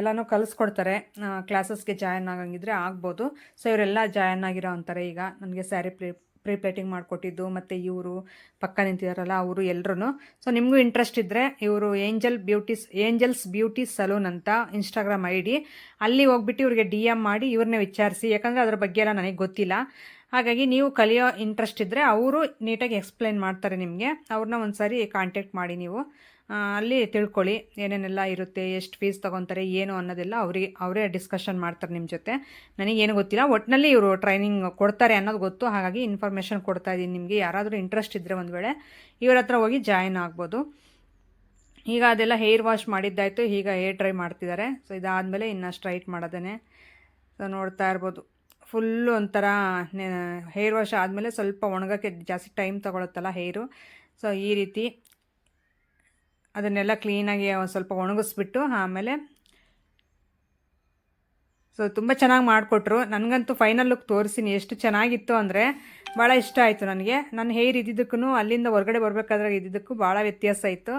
ಎಲ್ಲನೂ ಕಲಿಸ್ಕೊಡ್ತಾರೆ. ಕ್ಲಾಸಸ್ಗೆ ಜಾಯ್ನ್ ಆಗಂಗಿದ್ರೆ ಆಗ್ಬೋದು. ಸೊ ಇವರೆಲ್ಲ ಜಾಯ್ನ್ ಆಗಿರೋ ಅಂತಾರೆ ಈಗ. ನನಗೆ ಸ್ಯಾರಿ ಪ್ರೀ ಪ್ರೀ ಪ್ಲೇಟಿಂಗ್ ಮಾಡಿಕೊಟ್ಟಿದ್ದು ಮತ್ತು ಇವರು ಪಕ್ಕ ನಿಂತಿದ್ದಾರಲ್ಲ ಅವರು ಎಲ್ಲರೂ ಸೊ ನಿಮಗೂ ಇಂಟ್ರೆಸ್ಟ್ ಇದ್ದರೆ ಇವರು angel beauties angels beauty saloon ಅಂತ ಇನ್ಸ್ಟಾಗ್ರಾಮ್ ಐ ಡಿ ಅಲ್ಲಿ ಹೋಗ್ಬಿಟ್ಟು ಇವ್ರಿಗೆ ಡಿ ಎಂ ಮಾಡಿ ಇವ್ರನ್ನೇ ವಿಚಾರಿಸಿ. ಯಾಕಂದರೆ ಅದ್ರ ಬಗ್ಗೆ ಎಲ್ಲ ನನಗೆ ಗೊತ್ತಿಲ್ಲ. ಹಾಗಾಗಿ ನೀವು ಕಲಿಯೋ ಇಂಟ್ರೆಸ್ಟ್ ಇದ್ದರೆ ಅವರು ನೀಟಾಗಿ ಎಕ್ಸ್ಪ್ಲೈನ್ ಮಾಡ್ತಾರೆ ನಿಮಗೆ. ಅವ್ರನ್ನ ಒಂದು ಸಾರಿ ಕಾಂಟ್ಯಾಕ್ಟ್ ಮಾಡಿ ನೀವು. ಅಲ್ಲಿ ತಿಳ್ಕೊಳ್ಳಿ ಏನೇನೆಲ್ಲ ಇರುತ್ತೆ, ಎಷ್ಟು ಫೀಸ್ ತೊಗೊತಾರೆ, ಏನು ಅನ್ನೋದೆಲ್ಲ ಅವರಿಗೆ, ಅವರೇ ಡಿಸ್ಕಷನ್ ಮಾಡ್ತಾರೆ ನಿಮ್ಮ ಜೊತೆ. ನನಗೇನು ಗೊತ್ತಿಲ್ಲ ಒಟ್ಟಿನಲ್ಲಿ ಇವರು ಟ್ರೈನಿಂಗ್ ಕೊಡ್ತಾರೆ ಅನ್ನೋದು ಗೊತ್ತು. ಹಾಗಾಗಿ ಇನ್ಫಾರ್ಮೇಷನ್ ಕೊಡ್ತಾ ಇದ್ದೀನಿ ನಿಮಗೆ. ಯಾರಾದರೂ ಇಂಟ್ರೆಸ್ಟ್ ಇದ್ದರೆ ಒಂದು ವೇಳೆ ಇವ್ರ ಹತ್ರ ಹೋಗಿ ಜಾಯಿನ್ ಆಗ್ಬೋದು. ಈಗ ಅದೆಲ್ಲ ಹೇರ್ ವಾಶ್ ಮಾಡಿದ್ದಾಯಿತು, ಈಗ ಹೇರ್ ಡ್ರೈ ಮಾಡ್ತಿದ್ದಾರೆ. ಸೊ ಇದಾದಮೇಲೆ ಇನ್ನು ಸ್ಟ್ರೈಟ್ ಮಾಡೋದೇ ಸೊ ನೋಡ್ತಾ ಇರ್ಬೋದು. ಫುಲ್ಲು ಒಂಥರ ಹೇರ್ ವಾಶ್ ಆದಮೇಲೆ ಸ್ವಲ್ಪ ಒಣಗೋಕ್ಕೆ ಜಾಸ್ತಿ ಟೈಮ್ ತೊಗೊಳುತ್ತಲ್ಲ ಹೇರು ಸೊ ಈ ರೀತಿ ಅದನ್ನೆಲ್ಲ ಕ್ಲೀನಾಗಿ ಒಂದು ಸ್ವಲ್ಪ ಒಣಗಿಸ್ಬಿಟ್ಟು ಆಮೇಲೆ ಸೊ ತುಂಬ ಚೆನ್ನಾಗಿ ಮಾಡಿಕೊಟ್ರು. ನನಗಂತೂ ಫೈನಲ್ ಲುಕ್ ತೋರಿಸಿನಿ ಎಷ್ಟು ಚೆನ್ನಾಗಿತ್ತು ಅಂದರೆ ಭಾಳ ಇಷ್ಟ ಆಯಿತು ನನಗೆ. ನನ್ನ ಹೇರ್ ಇದ್ದಿದ್ದಕ್ಕೂ, ಅಲ್ಲಿಂದ ಹೊರಗಡೆ ಬರಬೇಕಾದ್ರೆ ಇದ್ದಿದ್ದಕ್ಕೂ ಭಾಳ ವ್ಯತ್ಯಾಸ ಇತ್ತು.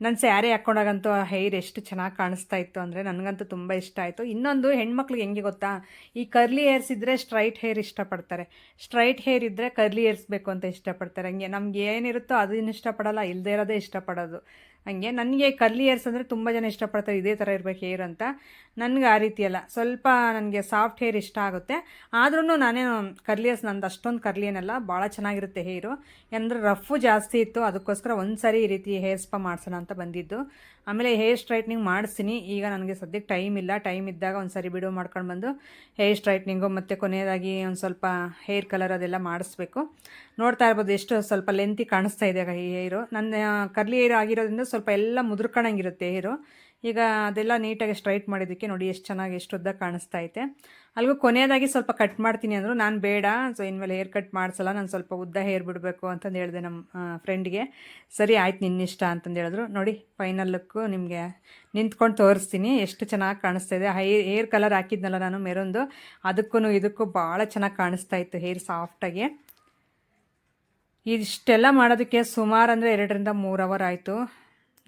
ನನ್ನ ಸ್ಯಾರಿ ಹಾಕ್ಕೊಂಡಾಗಂತೂ ಆ ಹೇರ್ ಎಷ್ಟು ಚೆನ್ನಾಗಿ ಕಾಣಿಸ್ತಾ ಇತ್ತು ಅಂದರೆ ನನಗಂತೂ ತುಂಬ ಇಷ್ಟ ಆಯಿತು. ಇನ್ನೊಂದು ಹೆಣ್ಮಕ್ಳಿಗೆ ಹೆಂಗೆ ಗೊತ್ತಾ? ಈ ಕರ್ಲಿ ಹೇರ್ಸ್ ಇದ್ದರೆ ಸ್ಟ್ರೈಟ್ ಹೇರ್ ಇಷ್ಟಪಡ್ತಾರೆ. ಸ್ಟ್ರೈಟ್ ಹೇರ್ ಇದ್ದರೆ ಕರ್ಲಿ ಹೇರ್ಸ್ ಬೇಕು ಅಂತ ಇಷ್ಟಪಡ್ತಾರೆ. ಹಂಗೆ ನಮ್ಗೆ ಏನಿರುತ್ತೋ ಅದನ್ನು ಇಷ್ಟಪಡಲ್ಲ ಇಲ್ಲದೇ ಇರೋದೇ ಇಷ್ಟಪಡೋದು. ಹಂಗೆ. ನನಗೆ ಕರ್ಲಿ ಹೇರ್ಸ್ ಅಂದರೆ ತುಂಬ ಜನ ಇಷ್ಟಪಡ್ತಾರೆ ಇದೇ ಥರ ಇರಬೇಕು ಹೇರ್ ಅಂತ. ನನಗೆ ಆ ರೀತಿ ಅಲ್ಲ. ಸ್ವಲ್ಪ ನನಗೆ ಸಾಫ್ಟ್ ಹೇರ್ ಇಷ್ಟ ಆಗುತ್ತೆ. ಆದ್ರೂ ನಾನೇ ಕರ್ಲಿ ಹೇರ್ಸ್ ನಂದು ಅಷ್ಟೊಂದು ಕರ್ಲಿ ಏನಲ್ಲ ಭಾಳ ಚೆನ್ನಾಗಿರುತ್ತೆ ಹೇರು ಅಂದರೆ ರಫು ಜಾಸ್ತಿ ಇತ್ತು. ಅದಕ್ಕೋಸ್ಕರ ಒಂದು ಸರಿ ಈ ರೀತಿ ಹೇರ್ ಸ್ಪಾ ಮಾಡಿಸೋಣ ಅಂತ ಬಂದಿದ್ದು. ಆಮೇಲೆ ಹೇರ್ ಸ್ಟ್ರೈಟ್ನಿಂಗ್ ಮಾಡಿಸ್ತೀನಿ. ಈಗ ನನಗೆ ಸದ್ಯಕ್ಕೆ ಟೈಮ್ ಇಲ್ಲ. ಟೈಮ್ ಇದ್ದಾಗ ಒಂದು ಸರಿ ಬಿಡು ಮಾಡ್ಕೊಂಡು ಬಂದು ಹೇರ್ ಸ್ಟ್ರೈಟ್ನಿಂಗು ಮತ್ತು ಕೊನೆಯದಾಗಿ ಒಂದು ಸ್ವಲ್ಪ ಹೇರ್ ಕಲರ್ ಅದೆಲ್ಲ ಮಾಡಿಸ್ಬೇಕು. ನೋಡ್ತಾ ಇರ್ಬೋದು ಎಷ್ಟು ಸ್ವಲ್ಪ ಲೆಂತಿ ಕಾಣಿಸ್ತಾ ಇದೆ ಈ ಹೇರು ನನ್ನ ಕರ್ಲಿ ಹೇರ್ ಆಗಿರೋದ್ರಿಂದ ಸ್ವಲ್ಪ ಎಲ್ಲ ಮುದುರ್ಕೊಂಡಂಗಿರುತ್ತೆ ಹೇರು ಈಗ ಅದೆಲ್ಲ ನೀಟಾಗಿ ಸ್ಟ್ರೈಟ್ ಮಾಡಿದ್ದಕ್ಕೆ ನೋಡಿ ಎಷ್ಟು ಚೆನ್ನಾಗಿ, ಎಷ್ಟು ಉದ್ದ ಕಾಣಿಸ್ತಾ ಐತೆ. ಅಲ್ಲಿಗೂ ಕೊನೆಯದಾಗಿ ಸ್ವಲ್ಪ ಕಟ್ ಮಾಡ್ತೀನಿ ಅಂದರು, ನಾನು ಬೇಡ. ಸೊ ಇನ್ಮೇಲೆ ಹೇರ್ ಕಟ್ ಮಾಡಿಸಲ್ಲ, ನಾನು ಸ್ವಲ್ಪ ಉದ್ದ ಹೇರ್ ಬಿಡಬೇಕು ಅಂತಂದು ಹೇಳಿದೆ ನಮ್ಮ ಫ್ರೆಂಡ್ಗೆ ಸರಿ, ಆಯ್ತು ನಿನ್ನಿಷ್ಟ ಅಂತಂದು ಹೇಳಿದ್ರು. ನೋಡಿ ಫೈನಲ್ ಲುಕ್ಕು ನಿಮಗೆ ನಿಂತ್ಕೊಂಡು ತೋರಿಸ್ತೀನಿ ಎಷ್ಟು ಚೆನ್ನಾಗಿ ಕಾಣಿಸ್ತಾ ಇದೆ. ಹೈ ಹೇರ್ ಕಲರ್ ಹಾಕಿದ್ನಲ್ಲ ನಾನು ಮೆರೊಂದು. ಅದಕ್ಕೂ ಇದಕ್ಕೂ ಭಾಳ ಚೆನ್ನಾಗಿ ಕಾಣಿಸ್ತಾ ಇತ್ತು ಹೇರ್ ಸಾಫ್ಟಾಗಿ ಇಷ್ಟೆಲ್ಲ ಮಾಡೋದಕ್ಕೆ ಸುಮಾರು ಅಂದರೆ ಎರಡರಿಂದ ಮೂರು ಅವರ್ ಆಯಿತು.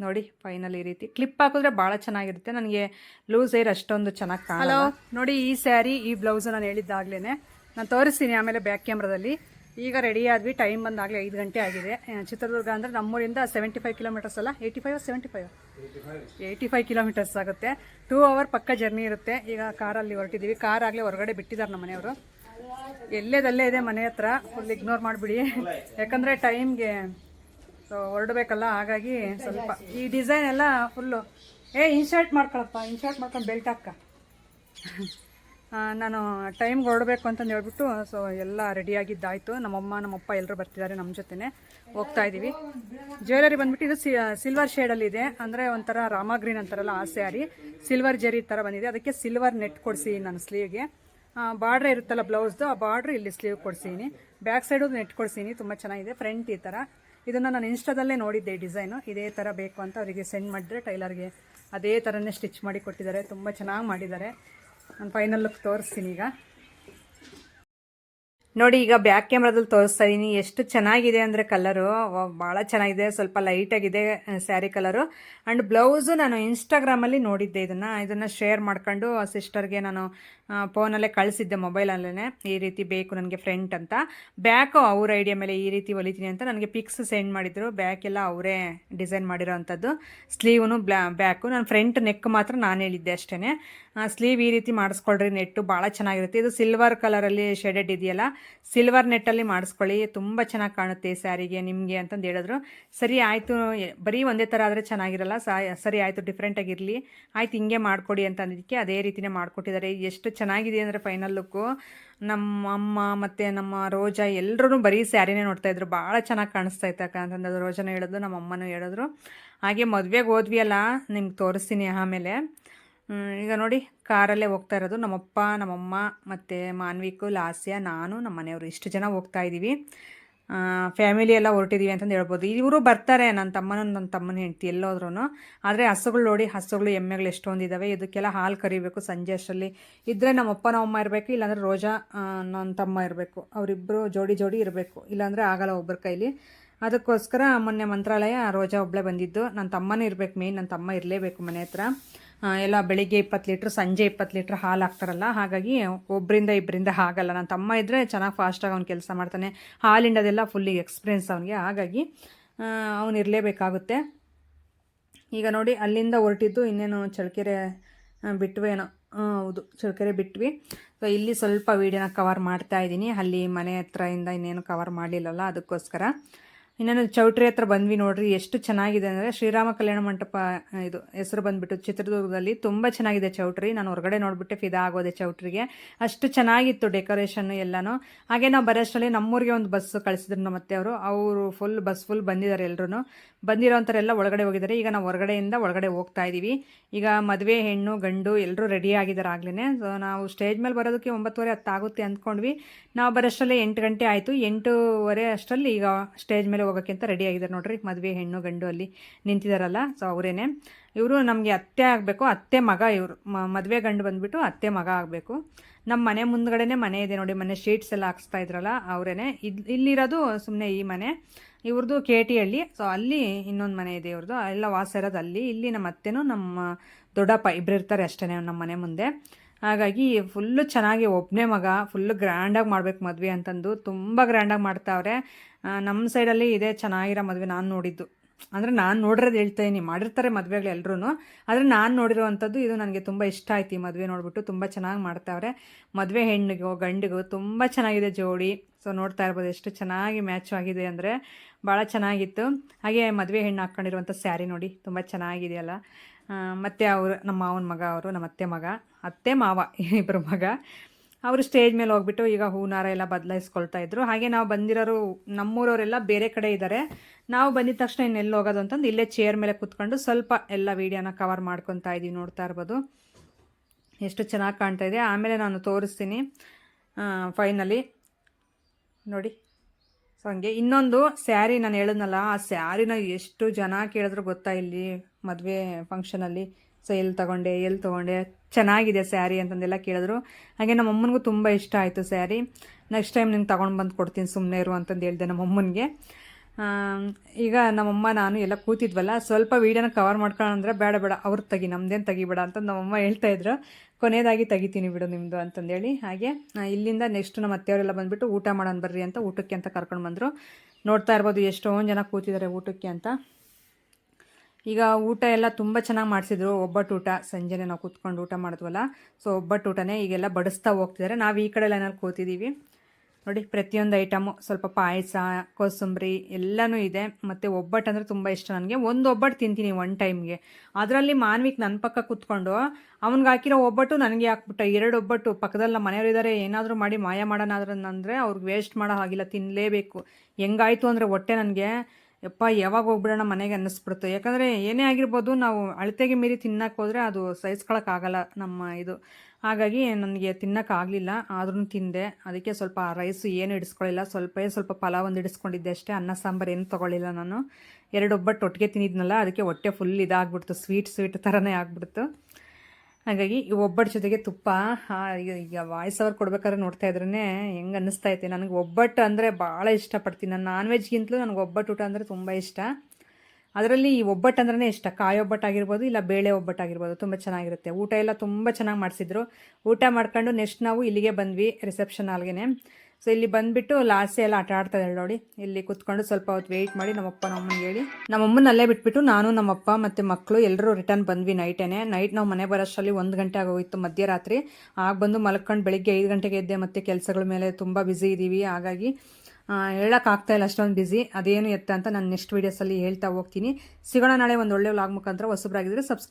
ನೋಡಿ ಫೈನಲ್ ಈ ರೀತಿ. ಕ್ಲಿಪ್ ಹಾಕಿದ್ರೆ ಭಾಳ ಚೆನ್ನಾಗಿರುತ್ತೆ. ನನಗೆ ಲೂಸ್ ಏರ್ ಅಷ್ಟೊಂದು ಚೆನ್ನಾಗಿ ಕಾಣಲ್ಲ. ನೋಡಿ ಈ ಸ್ಯಾರಿ ಈ ಬ್ಲೌಸು ನಾನು ಹೇಳಿದ್ದಾಗಲೇ ನಾನು ತೋರಿಸ್ತೀನಿ ಆಮೇಲೆ ಬ್ಯಾಕ್ ಕ್ಯಾಮ್ರಾದಲ್ಲಿ ಈಗ ರೆಡಿ ಆದ್ವಿ ಟೈಮ್ ಬಂದಾಗಲೇ ಐದು ಗಂಟೆ ಆಗಿದೆ. ಚಿತ್ರದುರ್ಗ ಅಂದರೆ ನಮ್ಮೂರಿಂದ ಸೆವೆಂಟಿ ಫೈವ್ ಕಿಲೋಮೀಟರ್ಸ್ ಅಲ್ಲ? Eighty five seventy five eighty five kilometres ಆಗುತ್ತೆ. ಟೂ ಅವರ್ ಪಕ್ಕ ಜರ್ನಿ ಇರುತ್ತೆ. ಈಗ ಕಾರಲ್ಲಿ ಹೊರಟಿದ್ದೀವಿ. ಕಾರ್ ಆಗಲೇ ಹೊರಗಡೆ ಬಿಟ್ಟಿದ್ದಾರೆ ನಮ್ಮ ಮನೆಯವರು ಎಲ್ಲೇದಲ್ಲೇ ಇದೆ ಮನೆ ಹತ್ರ ಫುಲ್ ಇಗ್ನೋರ್ ಮಾಡಿಬಿಡಿ. ಯಾಕಂದರೆ ಟೈಮ್ಗೆ ಸೊ ಹೊರಡಬೇಕಲ್ಲ, ಹಾಗಾಗಿ ಸ್ವಲ್ಪ. ಈ ಡಿಸೈನ್ ಎಲ್ಲ ಫುಲ್ಲು ಏ ಇನ್ಶರ್ಟ್ ಮಾಡ್ಕೊಳಪ್ಪ ಇನ್ಶರ್ಟ್ ಮಾಡ್ಕೊಂಡು ಬೆಲ್ಟ್ ಹಾಕ. ನಾನು ಟೈಮ್ಗೆ ಹೊರಡಬೇಕು ಅಂತಂದು ಹೇಳ್ಬಿಟ್ಟು ಸೊ ಎಲ್ಲ ರೆಡಿಯಾಗಿದ್ದಾಯಿತು ನಮ್ಮಮ್ಮ, ನಮ್ಮಪ್ಪ ಎಲ್ಲರೂ ಬರ್ತಿದ್ದಾರೆ ನಮ್ಮ ಜೊತೆನೆ. ಹೋಗ್ತಾ ಇದ್ದೀವಿ ಜ್ಯುವೆಲರಿ ಬಂದ್ಬಿಟ್ಟು ಇದು ಸಿಲ್ವರ್ ಶೇಡಲ್ಲಿದೆ ಅಂದರೆ ಒಂಥರ ರಾಮ ಗ್ರೀನ್ ಅಂತಾರಲ್ಲ, ಆ ಸ್ಯಾರಿ ಸಿಲ್ವರ್ ಜರಿ ಥರ ಬಂದಿದೆ. ಅದಕ್ಕೆ ಸಿಲ್ವರ್ ನೆಟ್ ಕೊಡಿಸಿ ನಾನು ಸ್ಲೀವ್ಗೆ ಬಾರ್ಡ್ರ್ ಇರುತ್ತಲ್ಲ ಬ್ಲೌಸ್ದು, ಆ ಬಾರ್ಡ್ರ್ ಇಲ್ಲಿ ಸ್ಲೀವ್ ಕೊಡ್ಸೀನಿ. ಬ್ಯಾಕ್ ಸೈಡು ನೆಟ್ ಕೊಡ್ಸೀನಿ, ತುಂಬ ಚೆನ್ನಾಗಿದೆ ಫ್ರಂಟ್ ಈ ಥರ ಇದನ್ನು ನಾನು ಇನ್ಸ್ಟಾದಲ್ಲೇ ನೋಡಿದ್ದೆ ಡಿಸೈನು ಇದೇ ಥರ ಬೇಕು ಅಂತ ಅವರಿಗೆ ಸೆಂಡ್ ಮಾಡಿದ್ರೆ ಟೈಲರ್ಗೆ ಅದೇ ಥರನೇ ಸ್ಟಿಚ್ ಮಾಡಿ ಕೊಟ್ಟಿದ್ದಾರೆ, ತುಂಬ ಚೆನ್ನಾಗಿ ಮಾಡಿದ್ದಾರೆ. ನಾನು ಫೈನಲ್ ಲುಕ್ ತೋರಿಸ್ತೀನಿ ಈಗ. ನೋಡಿ, ಈಗ ಬ್ಯಾಕ್ ಕ್ಯಾಮ್ರಾದಲ್ಲಿ ತೋರಿಸ್ತಾ ಇದ್ದೀನಿ ಎಷ್ಟು ಚೆನ್ನಾಗಿದೆ ಅಂದರೆ ಕಲರು ಭಾಳ ಚೆನ್ನಾಗಿದೆ. ಸ್ವಲ್ಪ ಲೈಟಾಗಿದೆ ಸ್ಯಾರಿ ಕಲರು ಆ್ಯಂಡ್ ಬ್ಲೌಸು ನಾನು ಇನ್ಸ್ಟಾಗ್ರಾಮಲ್ಲಿ ನೋಡಿದ್ದೆ ಇದನ್ನು. ಇದನ್ನು ಶೇರ್ ಮಾಡ್ಕೊಂಡು ಸಿಸ್ಟರ್ಗೆ ನಾನು ಫೋನಲ್ಲೇ ಕಳಿಸಿದ್ದೆ ಮೊಬೈಲಲ್ಲೇ ಈ ರೀತಿ ಬೇಕು ನನಗೆ ಫ್ರೆಂಟ್ ಅಂತ. ಬ್ಯಾಕು ಅವ್ರ ಐಡಿಯಾ ಮೇಲೆ ಈ ರೀತಿ ಹೊಲಿತೀನಿ ಅಂತ ನನಗೆ ಪಿಕ್ಸ್ ಸೆಂಡ್ ಮಾಡಿದ್ರು. ಬ್ಯಾಕ್ ಎಲ್ಲ ಅವರೇ ಡಿಸೈನ್ ಮಾಡಿರೋ ಅಂಥದ್ದು. ಸ್ಲೀವ್ನು ಬ್ಲಾ ಬ್ಯಾಕು ನಾನು ಫ್ರಂಟ್ ನೆಕ್ ಮಾತ್ರ ನಾನು ಹೇಳಿದ್ದೆ ಅಷ್ಟೇ ಸ್ಲೀವ್ ಈ ರೀತಿ ಮಾಡಿಸ್ಕೊಳ್ರಿ, ನೆಟ್ಟು ಭಾಳ ಚೆನ್ನಾಗಿರುತ್ತೆ. ಇದು ಸಿಲ್ವರ್ ಕಲರಲ್ಲಿ ಶೇಡೆಡ್ ಇದೆಯಲ್ಲ ಸಿಲ್ವರ್ ನೆಟ್ಟಲ್ಲಿ ಮಾಡಿಸ್ಕೊಳ್ಳಿ. ತುಂಬ ಚೆನ್ನಾಗಿ ಕಾಣುತ್ತೆ ಸ್ಯಾರಿಗೆ ನಿಮಗೆ ಅಂತಂದು ಹೇಳಿದ್ರು. ಸರಿ ಆಯಿತು. ಬರೀ ಒಂದೇ ಥರ ಆದರೆ ಚೆನ್ನಾಗಿರಲ್ಲ. ಸರಿ ಆಯಿತು ಡಿಫ್ರೆಂಟಾಗಿರಲಿ ಆಯ್ತು, ಹಿಂಗೆ ಮಾಡಿಕೊಡಿ ಅಂತ ಅಂದಿದ್ದಕ್ಕೆ ಅದೇ ರೀತಿನೇ ಮಾಡಿಕೊಟ್ಟಿದ್ದಾರೆ. ಎಷ್ಟು ಚೆನ್ನಾಗಿದೆ ಅಂದರೆ ಫೈನಲ್ ಲುಕ್ಕು ನಮ್ಮ ಅಮ್ಮ ಮತ್ತು ನಮ್ಮ ರೋಜಾ ಎಲ್ಲರೂ ಬರೀ ಸ್ಯಾರಿನೇ ನೋಡ್ತಾ ಇದ್ರು. ಭಾಳ ಚೆನ್ನಾಗಿ ಕಾಣಿಸ್ತಾ ಇತ್ತು ಅಕ್ಕ ಅಂತಂದು ರೋಜಾನು ಹೇಳಿದ್ರು, ನಮ್ಮ ಅಮ್ಮನೂ ಹೇಳಿದ್ರು. ಹಾಗೆ ಮದುವೆಗೆ ಹೋದ್ವಿ ಅಲ್ಲ, ನಿಮ್ಗೆ ತೋರಿಸ್ತೀನಿ ಆಮೇಲೆ. ಈಗ ನೋಡಿ, ಕಾರಲ್ಲೇ ಹೋಗ್ತಾ ಇರೋದು ನಮ್ಮಪ್ಪ, ನಮ್ಮಮ್ಮ ಮತ್ತು ಮಾನ್ವಿಕು, ಲಾಸ್ಯ, ನಾನು, ನಮ್ಮ ಮನೆಯವರು. ಇಷ್ಟು ಜನ ಹೋಗ್ತಾ ಇದ್ದೀವಿ ಫ್ಯಾಮಿಲಿ ಎಲ್ಲ ಹೊರಟಿದ್ದೀವಿ ಅಂತಂದು ಹೇಳ್ಬೋದು. ಇವರು ಬರ್ತಾರೆ ನನ್ನ ತಮ್ಮನ ನನ್ನ ತಮ್ಮನ ಹೆಂಡ್ತಿ ಎಲ್ಲೋದ್ರೂ ಆದರೆ ಹಸುಗಳು ನೋಡಿ, ಹಸುಗಳು, ಎಮ್ಮೆಗಳು ಎಷ್ಟೊಂದು ಇದ್ದಾವೆ ಇದಕ್ಕೆಲ್ಲ ಹಾಲು ಕರಿಬೇಕು, ಸಂಜೆ ಅಷ್ಟರಲ್ಲಿ. ಇದ್ದರೆ ನಮ್ಮಪ್ಪ, ನಮ್ಮಮ್ಮ ಇರಬೇಕು, ಇಲ್ಲಾಂದರೆ ರೋಜಾ ನನ್ನ ತಮ್ಮ ಇರಬೇಕು. ಅವರಿಬ್ಬರು ಜೋಡಿ ಜೋಡಿ ಇರಬೇಕು. ಇಲ್ಲಾಂದರೆ ಆಗಲ್ಲ ಒಬ್ಬರ ಕೈಲಿ. ಅದಕ್ಕೋಸ್ಕರ ಮೊನ್ನೆ ಮಂತ್ರಾಲಯ ರೋಜಾ ಒಬ್ಬಳೇ ಬಂದಿದ್ದು. ನನ್ನ ತಮ್ಮನೇ ಇರಬೇಕು ಮೇನ್ ನನ್ನ ತಮ್ಮ ಇರಲೇಬೇಕು ಮನೆ ಹತ್ರ. ಎಲ್ಲ ಬೆಳಿಗ್ಗೆ ಇಪ್ಪತ್ತು ಲೀಟ್ರ್, ಸಂಜೆ ಇಪ್ಪತ್ತು ಲೀಟ್ರ್ ಹಾಲು ಹಾಕ್ತಾರಲ್ಲ, ಹಾಗಾಗಿ ಒಬ್ಬರಿಂದ ಇಬ್ಬರಿಂದ ಆಗಲ್ಲ ನನ್ನ ತಮ್ಮ ಇದ್ದರೆ ಚೆನ್ನಾಗಿ ಫಾಸ್ಟಾಗಿ ಅವ್ನು ಕೆಲಸ ಮಾಡ್ತಾನೆ. ಹಾಲಿಂಡದೆಲ್ಲ ಫುಲ್ಲಿ ಎಕ್ಸ್ಪೀರಿಯನ್ಸ್ ಅವನಿಗೆ. ಹಾಗಾಗಿ ಅವನು ಇರಲೇಬೇಕಾಗುತ್ತೆ. ಈಗ ನೋಡಿ, ಅಲ್ಲಿಂದ ಹೊರಟಿದ್ದು ಇನ್ನೇನು ಚಳಕೆರೆ ಬಿಟ್ವೇನೋ? ಹೌದು ಚಳಕೆರೆ ಬಿಟ್ವಿ. ಸೊ ಇಲ್ಲಿ ಸ್ವಲ್ಪ ವೀಡಿಯೋನ ಕವರ್ ಮಾಡ್ತಾ ಇದ್ದೀನಿ. ಅಲ್ಲಿ ಮನೆ ಹತ್ರ ಇಂದ ಇನ್ನೇನು ಕವರ್ ಮಾಡಲಿಲ್ಲಲ್ಲ, ಅದಕ್ಕೋಸ್ಕರ. ಇನ್ನೊಂದು ಚೌಟ್ರಿ ಹತ್ರ ಬಂದ್ವಿ ನೋಡ್ರಿ, ಎಷ್ಟು ಚೆನ್ನಾಗಿದೆ ಅಂದರೆ ಶ್ರೀರಾಮ ಕಲ್ಯಾಣ ಮಂಟಪ ಇದು ಹೆಸರು ಬಂದ್ಬಿಟ್ಟು ಚಿತ್ರದುರ್ಗದಲ್ಲಿ ತುಂಬ ಚೆನ್ನಾಗಿದೆ ಚೌಟ್ರಿ. ನಾನು ಹೊರಗಡೆ ನೋಡಿಬಿಟ್ಟೆ, ಫಿದಾ ಆಗೋದೆ ಚೌಟ್ರಿಗೆ. ಅಷ್ಟು ಚೆನ್ನಾಗಿತ್ತು ಡೆಕೋರೇಷನ್ ಎಲ್ಲನೂ. ಹಾಗೆ ನಾವು ಬರೋಷ್ಟರಲ್ಲಿ ನಮ್ಮೂರಿಗೆ ಒಂದು ಬಸ್ ಕಳಿಸಿದ್ರು ನಮ್ಮ ಮತ್ತೆ ಅವರು ಅವರು ಫುಲ್ ಬಸ್ ಫುಲ್ ಬಂದಿದ್ದಾರೆ ಎಲ್ಲರೂ ಬಂದಿರೋಂಥರೆಲ್ಲ ಒಳಗಡೆ ಹೋಗಿದ್ದಾರೆ. ಈಗ ನಾವು ಹೊರಗಡೆಯಿಂದ ಒಳಗಡೆ ಹೋಗ್ತಾ ಇದ್ದೀವಿ ಈಗ ಮದುವೆ, ಹೆಣ್ಣು, ಗಂಡು ಎಲ್ಲರೂ ರೆಡಿ ಆಗಿದ್ದಾರೆ ಆಗ್ಲೇ ಸೊ ನಾವು ಸ್ಟೇಜ್ ಮೇಲೆ ಬರೋದಕ್ಕೆ ಒಂಬತ್ತುವರೆ ಹತ್ತಾಗುತ್ತೆ ಅಂದ್ಕೊಂಡ್ವಿ. ನಾವು ಬರೋಷ್ಟರಲ್ಲಿ ಎಂಟು ಗಂಟೆ ಆಯಿತು. ಎಂಟೂವರೆ ಅಷ್ಟರಲ್ಲಿ ಈಗ ಸ್ಟೇಜ್ ಮೇಲೆ ಹೋಗೋಕ್ಕಿಂತ ರೆಡಿ ಆಗಿದ್ದಾರೆ ನೋಡ್ರಿ. ಮದುವೆ, ಹೆಣ್ಣು, ಗಂಡು ಅಲ್ಲಿ ನಿಂತಿದ್ದಾರಲ್ಲ ಸೊ ಅವರೇನೆ. ಇವರು ನಮಗೆ ಅತ್ತೆ ಆಗಬೇಕು. ಅತ್ತೆ ಮಗ ಇವರು. ಮದುವೆ ಗಂಡು ಬಂದುಬಿಟ್ಟು ಅತ್ತೆ ಮಗ ಆಗಬೇಕು. ನಮ್ಮ ಮನೆ ಮುಂದ್ಗಡೆನೆ ಮನೆ ಇದೆ ನೋಡಿ, ಮನೆ ಶೀಟ್ಸ್ ಎಲ್ಲ ಹಾಕ್ಸ್ತಾ ಇದ್ರಲ್ಲ ಅವರೇನೆ. ಇದು, ಇಲ್ಲಿರೋದು ಸುಮ್ಮನೆ ಈ ಮನೆ. ಇವ್ರದ್ದು ಕೆ ಟಿ ಹಳ್ಳಿ. ಸೊ ಅಲ್ಲಿ ಇನ್ನೊಂದು ಮನೆ ಇದೆ ಇವ್ರದ್ದು ಎಲ್ಲ ವಾಸ ಇರೋದು ಅಲ್ಲಿ. ಇಲ್ಲಿ ನಮ್ಮ ಅತ್ತೆನೂ ನಮ್ಮ ದೊಡ್ಡಪ್ಪ ಇಬ್ಬರು ಇರ್ತಾರೆ ಅಷ್ಟೇ ನಮ್ಮ ಮನೆ ಮುಂದೆ. ಹಾಗಾಗಿ ಫುಲ್ಲು ಚೆನ್ನಾಗಿ ಒಬ್ಬನೇ ಮಗ ಫುಲ್ಲು ಗ್ರ್ಯಾಂಡಾಗಿ ಮಾಡ್ಬೇಕು ಮದುವೆ ಅಂತಂದು ತುಂಬ ಗ್ರ್ಯಾಂಡಾಗಿ ಮಾಡ್ತಾವ್ರೆ. ನಮ್ಮ ಸೈಡಲ್ಲಿ ಇದೇ ಚೆನ್ನಾಗಿರೋ ಮದುವೆ ನಾನು ನೋಡಿದ್ದು. ಅಂದರೆ ನಾನು ನೋಡಿರೋದು ಹೇಳ್ತಾ ಇದ್ದೀನಿ ಮಾಡಿರ್ತಾರೆ ಮದುವೆಗಳು ಎಲ್ಲರೂ ಆದರೆ ನಾನು ನೋಡಿರೋವಂಥದ್ದು ಇದು ನನಗೆ ತುಂಬ ಇಷ್ಟ ಆಯ್ತು ಈ ಮದುವೆ ನೋಡಿಬಿಟ್ಟು. ತುಂಬ ಚೆನ್ನಾಗಿ ಮಾಡ್ತಾವ್ರೆ. ಮದುವೆ ಹೆಣ್ಣಿಗೋ, ಗಂಡಿಗೋ ತುಂಬ ಚೆನ್ನಾಗಿದೆ ಜೋಡಿ. ಸೊ ನೋಡ್ತಾ ಇರ್ಬೋದು ಎಷ್ಟು ಚೆನ್ನಾಗಿ ಮ್ಯಾಚ್ ಆಗಿದೆ ಅಂದರೆ ಭಾಳ ಚೆನ್ನಾಗಿತ್ತು. ಹಾಗೆ ಮದುವೆ ಹೆಣ್ಣು ಹಾಕ್ಕೊಂಡಿರುವಂಥ ಸ್ಯಾರಿ ನೋಡಿ ತುಂಬ ಚೆನ್ನಾಗಿದೆಯಲ್ಲ. ಮತ್ತು ಅವರು ನಮ್ಮ ಮಾವನ ಮಗ, ಅವರು ನಮ್ಮ ಅತ್ತೆ ಮಗ, ಅತ್ತೆ ಮಾವ ಇಬ್ಬರು ಮಗ. ಅವರು ಸ್ಟೇಜ್ ಮೇಲೆ ಹೋಗ್ಬಿಟ್ಟು ಈಗ ಹೂನಾರ ಎಲ್ಲ ಬದಲಾಯಿಸ್ಕೊಳ್ತಾ ಇದ್ರು. ಹಾಗೆ ನಾವು ಬಂದಿರೋರು, ನಮ್ಮೂರವರೆಲ್ಲ ಬೇರೆ ಕಡೆ ಇದ್ದಾರೆ ನಾವು ಬಂದಿದ ತಕ್ಷಣ ಇನ್ನೆಲ್ಲಿ ಹೋಗೋದು ಅಂತಂದು ಇಲ್ಲೇ ಚೇರ್ ಮೇಲೆ ಕುತ್ಕೊಂಡು ಸ್ವಲ್ಪ ಎಲ್ಲ ವೀಡಿಯೋನ ಕವರ್ ಮಾಡ್ಕೊತಾ ಇದ್ದೀವಿ ನೋಡ್ತಾ ಇರ್ಬೋದು. ಎಷ್ಟು ಚೆನ್ನಾಗಿ ಕಾಣ್ತಾ ಇದೆ. ಆಮೇಲೆ ನಾನು ತೋರಿಸ್ತೀನಿ. ಫೈನಲಿ ನೋಡಿ. ಸೊ ಹಂಗೆ ಇನ್ನೊಂದು ಸ್ಯಾರಿ ನಾನು ಹೇಳಿದ್ನಲ್ಲ, ಆ ಸ್ಯಾರಿನ ಎಷ್ಟು ಜನ ಕೇಳಿದ್ರು ಗೊತ್ತಾ ಇಲ್ಲಿ ಮದುವೆ ಫಂಕ್ಷನಲ್ಲಿ ಸೊ ಎಲ್ಲಿ ತಗೊಂಡೆ ಎಲ್ಲಿ ತೊಗೊಂಡೆ, ಚೆನ್ನಾಗಿದೆ ಸ್ಯಾರಿ ಅಂತಂದೆಲ್ಲ ಕೇಳಿದ್ರು. ಹಾಗೆ ನಮ್ಮ ಅಮ್ಮನಿಗೂ ತುಂಬ ಇಷ್ಟ ಆಯಿತು ಸ್ಯಾರಿ. ನೆಕ್ಸ್ಟ್ ಟೈಮ್ ನಿಂಗೆ ತೊಗೊಂಡು ಬಂದು ಕೊಡ್ತೀನಿ ಸುಮ್ಮನೆ ಇರು ಅಂತಂದು ಹೇಳಿದೆ ನಮ್ಮ ಅಮ್ಮನಿಗೆ. ಈಗ ನಮ್ಮಮ್ಮ ನಾನು ಎಲ್ಲ ಕೂತಿದ್ವಲ್ಲ, ಸ್ವಲ್ಪ ವೀಡಿಯೋನ ಕವರ್ ಮಾಡ್ಕೊಳಂದ್ರೆ ಬೇಡ ಬೇಡ, ಅವ್ರು ತೆಗಿ, ನಮ್ದೇನು ತೆಗಿಬೇಡ ಅಂತ ನಮ್ಮಮ್ಮ ಹೇಳ್ತಾ ಇದ್ರು. ಕೊನೆಯದಾಗಿ ತೆಗಿತೀನಿ ಬಿಡು ನಿಮ್ಮದು ಅಂತಂದೇಳಿ ಹಾಗೆ ಇಲ್ಲಿಂದ ನೆಕ್ಸ್ಟ್ ನಮ್ಮ ಅತ್ತೆಯವರೆಲ್ಲ ಬಂದುಬಿಟ್ಟು ಊಟ ಮಾಡೋಣ ಬರ್ರಿ ಅಂತ ಊಟಕ್ಕೆ ಅಂತ ಕರ್ಕೊಂಡು ಬಂದರು. ನೋಡ್ತಾ ಇರ್ಬೋದು ಎಷ್ಟೊಂದು ಜನ ಕೂತಿದ್ದಾರೆ ಊಟಕ್ಕೆ ಅಂತ. ಈಗ ಊಟ ಎಲ್ಲ ತುಂಬ ಚೆನ್ನಾಗಿ ಮಾಡಿಸಿದ್ರು. ಒಬ್ಬಟ್ಟು ಊಟ ಸಂಜೆನೆ ನಾವು ಕೂತ್ಕೊಂಡು ಊಟ ಮಾಡಿದ್ವಲ್ಲ ಸೊ ಒಬ್ಬಟ್ಟು ಊಟನೇ ಈಗೆಲ್ಲ ಬಡಿಸ್ತಾ ಹೋಗ್ತಿದ್ದಾರೆ ನಾವು ಈ ಕಡೆ ಲೈನಲ್ಲಿ ಕೂತಿದ್ದೀವಿ ನೋಡಿ, ಪ್ರತಿಯೊಂದು ಐಟಮು ಸ್ವಲ್ಪ ಪಾಯಸ, ಕೋಸಂಬರಿ ಎಲ್ಲನೂ ಇದೆ. ಮತ್ತು ಒಬ್ಬಟ್ಟು ಅಂದರೆ ತುಂಬ ಇಷ್ಟ ನನಗೆ. ಒಂದು ಒಬ್ಬಟ್ಟು ತಿಂತೀನಿ ಒನ್ ಟೈಮ್ಗೆ ಅದರಲ್ಲಿ ಮಾನ್ವಿಕ್ ನನ್ನ ಪಕ್ಕ ಕೂತ್ಕೊಂಡು, ಅವ್ನಿಗೆ ಹಾಕಿರೋ ಒಬ್ಬಟ್ಟು ನನಗೆ ಹಾಕ್ಬಿಟ್ಟ. ಎರಡು ಒಬ್ಬಟ್ಟು ಪಕ್ಕದಲ್ಲಿ ನಮ್ಮ ಮನೆಯವರಿದ್ದಾರೆ ಏನಾದರೂ ಮಾಡಿ ಮಾಯ ಮಾಡೋಣ ಅಂದರೆ ಅವ್ರಿಗೆ ವೇಸ್ಟ್ ಮಾಡೋ ಹಾಗಿಲ್ಲ ತಿನ್ನಲೇಬೇಕು ಹೆಂಗಾಯಿತು ಅಂದರೆ ಹೊಟ್ಟೆ ನನಗೆ. ಯಪ್ಪ, ಯಾವಾಗ ಹೋಗ್ಬಿಡೋಣ ಮನೆಗೆ ಅನ್ನಿಸ್ಬಿಡ್ತು ಯಾಕಂದರೆ ಏನೇ ಆಗಿರ್ಬೋದು ನಾವು ಅಳತೆಗೆ ಮೀರಿ ತಿನ್ನಕ್ಕೆ ಹೋದರೆ ಅದು ಸಹಿಸ್ಕೊಳಕ್ಕಾಗಲ್ಲ ನಮ್ಮ ಇದು. ಹಾಗಾಗಿ ನನಗೆ ತಿನ್ನೋಕ್ಕಾಗಲಿಲ್ಲ ಆದ್ರೂ ತಿಂದೆ. ಅದಕ್ಕೆ ಸ್ವಲ್ಪ ರೈಸು ಏನು ಹಿಡಿಸ್ಕೊಳ್ಳಿಲ್ಲ ಸ್ವಲ್ಪ ಸ್ವಲ್ಪ ಪಲಾವ್ ಒಂದು ಹಿಡಿಸ್ಕೊಂಡಿದ್ದೆ ಅಷ್ಟೇ. ಅನ್ನ, ಸಾಂಬಾರು ಏನು ತೊಗೊಳ್ಳಿಲ್ಲ ನಾನು. ಎರಡು ಒಬ್ಬಟ್ಟು ಒಟ್ಟಿಗೆ ತಿಂದಿದ್ನಲ್ಲ, ಅದಕ್ಕೆ ಹೊಟ್ಟೆ ಫುಲ್ ಇದಾಗ್ಬಿಡ್ತು. ಸ್ವೀಟ್ ಸ್ವೀಟ್ ಥರನೇ ಆಗ್ಬಿಡ್ತು. ಹಾಗಾಗಿ ಒಬ್ಬಟ್ಟು ಜೊತೆಗೆ ತುಪ್ಪ ಈಗ ವಾಯ್ಸ್ ಅವರ್ ಕೊಡ್ಬೇಕಾದ್ರೆ ನೋಡ್ತಾ ಇದ್ರೇ ಹೆಂಗೆ ಅನ್ನಿಸ್ತಾ ಐತೆ. ನನಗೆ ಒಬ್ಬಟ್ಟು ಅಂದರೆ ಭಾಳ ಇಷ್ಟಪಡ್ತೀನಿ. ನಾನು ನಾನ್ ವೆಜ್ಗಿಂತಲೂ ನನಗೆ ಒಬ್ಬಟ್ಟು ಊಟ ಅಂದರೆ ತುಂಬ ಇಷ್ಟ. ಅದರಲ್ಲಿ ಈ ಒಬ್ಬಟ್ಟು ಅಂದ್ರೆ ಇಷ್ಟ. ಕಾಯಿ ಒಬ್ಬಟ್ಟು ಆಗಿರ್ಬೋದು, ಇಲ್ಲ ಬೇಳೆ ಒಬ್ಬಟ್ಟು ಆಗಿರ್ಬೋದು, ತುಂಬ ಚೆನ್ನಾಗಿರುತ್ತೆ. ಊಟ ಎಲ್ಲ ತುಂಬ ಚೆನ್ನಾಗಿ ಮಾಡಿಸಿದ್ರು. ಊಟ ಮಾಡ್ಕೊಂಡು ನೆಕ್ಸ್ಟ್ ನಾವು ಇಲ್ಲಿಗೆ ಬಂದ್ವಿ ರಿಸೆಪ್ಷನ್ ಹಾಲ್ಗೆ ಸೊ ಇಲ್ಲಿ ಬಂದುಬಿಟ್ಟು ಲಾಸಿ ಎಲ್ಲ ಆಟ ಆಡ್ತಾ ಇದ್ದಾಳೆ ನೋಡಿ. ಇಲ್ಲಿ ಕುತ್ಕೊಂಡು ಸ್ವಲ್ಪ ಹೊತ್ತು ವೆಯ್ಟ್ ಮಾಡಿ ನಮ್ಮಪ್ಪ ನಮ್ಮಮ್ಮನಿಗೆ ಹೇಳಿ. ನಮ್ಮಮ್ಮನ ಅಲ್ಲೇ ಬಿಟ್ಬಿಟ್ಟು ನಾನು, ನಮ್ಮಪ್ಪ ಮತ್ತು ಮಕ್ಕಳು ಎಲ್ಲರೂ ರಿಟರ್ನ್ ಬಂದ್ವಿ ನೈಟೇನೆ ನೈಟ್ ನಾವು ಮನೆ ಬರೋಷ್ಟರಲ್ಲಿ ಒಂದು ಗಂಟೆ ಆಗೋಗಿತ್ತು ಮಧ್ಯರಾತ್ರಿ. ಆಗ ಬಂದು ಮಲ್ಕೊಂಡು ಬೆಳಿಗ್ಗೆ ಐದು ಗಂಟೆಗೆ ಎದ್ದೆ ಮತ್ತು ಕೆಲಸಗಳ ಮೇಲೆ ತುಂಬ ಬ್ಯುಸಿ ಇದ್ದೀವಿ ಹಾಗಾಗಿ ಹೇಳೋಕ್ಕಾಗ್ತಾ ಇಲ್ಲ ಅಷ್ಟೊಂದು ಬ್ಯುಸಿ ಅದೇನು ಎತ್ತ ಅಂತ ನಾನು ನೆಕ್ಸ್ಟ್ ವೀಡಿಯೋಸಲ್ಲಿ ಹೇಳ್ತಾ ಹೋಗ್ತೀನಿ. ಸಿಗೋಣ ನಾಳೆ ಒಂದು ಒಳ್ಳೆ ವ್ಲಾಗ್ ಮುಖಾಂತರ ಹೊಸಬ್ರಾಗಿದ್ದರೆ ಸಬ್ಸ್